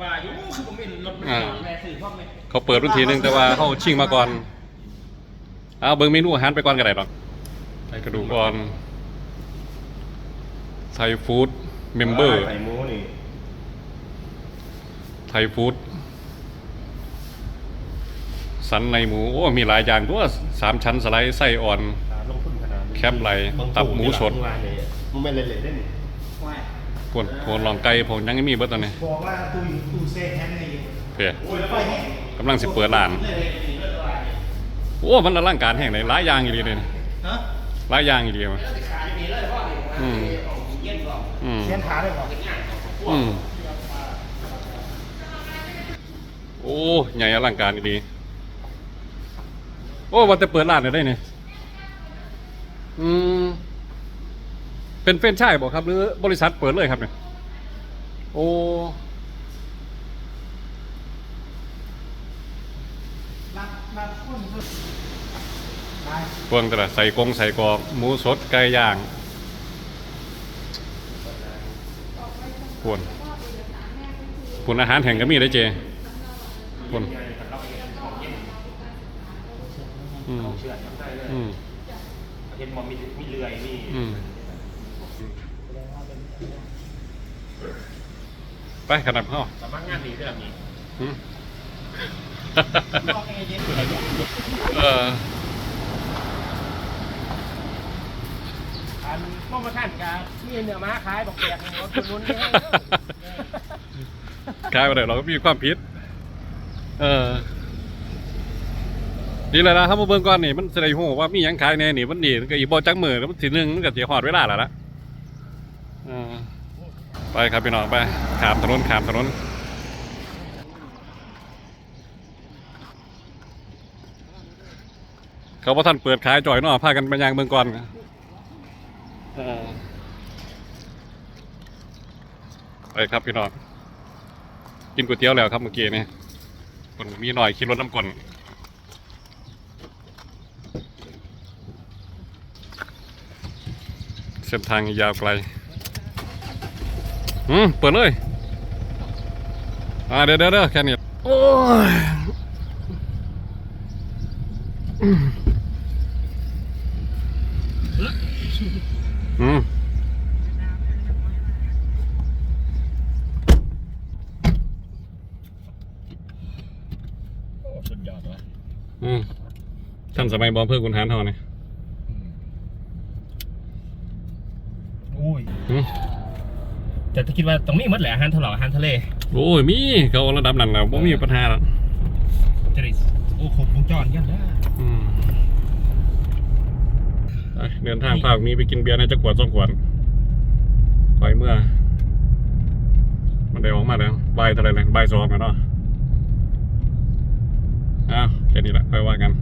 ว่าอยู่คือผมเป็นรถอ่าแม่สื่อพ่อไหมเขาเปิดวันทีหนึงแต่ว่าเขาชิงมาก่อนเอาเบิ่งเมนูอาหารไปก่อนก็ได้ดอกไปกระดูกอ่อนไทยฟู้ดเมมเบอร์ไข่หมูนี่ไทยฟู้ดสันในหมู โอ้ มีหลายอย่างตัวสามชั้นสไลด์ไส้อ่อนลงทุนขนาดนี้แคบไหลตับหมูสดมันไม่เละๆได้นี่ ว่าพวนพวนลองไก่ผมยังไม่มีเบิดตอนนี้บอกว่าตู้อยู่ตู้เซฟแฮนด์ในเพื่อโอ้ยแล้วไปแห้งกำลังสิเปิดร้าน โอ้มันอลังการแห่งไหนหลายอย่างอีดีเลยฮะหลายอย่างอีดีวะขายดีเลยพ่อนี่อืมเย็นก่อนอืมเขียนขาเลยบอกอืมโอ้ใหญ่อลังการอีดีโอ้วันจะเปิดร้านได้เนี่ยอืม เป็นเฟรนไชส์บอกครับ หรือบริษัทเปิดเลยครับเนี่ยโอ้รับรับคนสุดได้เฟืองแต่ละใส่กงใส่กรอกหมูสดไก่ย่างพวนพวนอาหารแห่งก็มีได้เจพวนอืมเชื่อทำได้เลยอืมเห็นมอมีมีเรือยนี่อืม ไปขนาดพ่อสามารถงานดีได้แบบนี้อืมบอกให้เย็นเอออันโปรโมชั่นกับมีเนื้อม้าขายบอกแปลกหัวคุณนุ่นเนี่ยกลายไปเลยเราก็มีความผิด เออดีเลยนะครับมาเบิ่งก่อนนี่มันแสดงหัวว่ามีหยังขายแน่นี่มันนี่ก็อีกบ่จักมือแล้วมันทีหนึงมันก็สิฮอดเวลาแล้วล่ะเออ ไปครับพี่น้องไปขามถนนขามถนนเขาบ่ทันเปิดขายจ่อยนาะพากันไปยางเบิ่งก่อนอไปครับพี่น้องกินก๋วยเตี๋ยวแล้วครับเมื่อกี้นี่คนมีหน่อยขี่รถน้ำกลนเส้นทางยาวไกล อืมเปิดเลย อ่าเดี๋ยวเดี๋ยวเดี๋ยวแค่นี้โอ้ยอืมสุดยอดวะอืมท่านสมัยบอมเพื่อคุณหานเท่านี่อุ้ยอืม แต่ถ้าคิดว่าตรงนี้หมดแหละอาหารทะเลอาหารทะเล โอ้ยมีเขาระดับนั้นแล้วบ่มีปัญหาแล้วจะได้โอ้ครบวงจรกันนะอืมไปเดินทางภาคนี้ไปกินเบียร์ในจักรวดสองขวดคอยเมื่อ มันได้ออกมาแล้วบ่ายเท่าไหรเลยบ่ายสองแล้วเนาะอ้าวแค่นี้แหละค่อยว่ากัน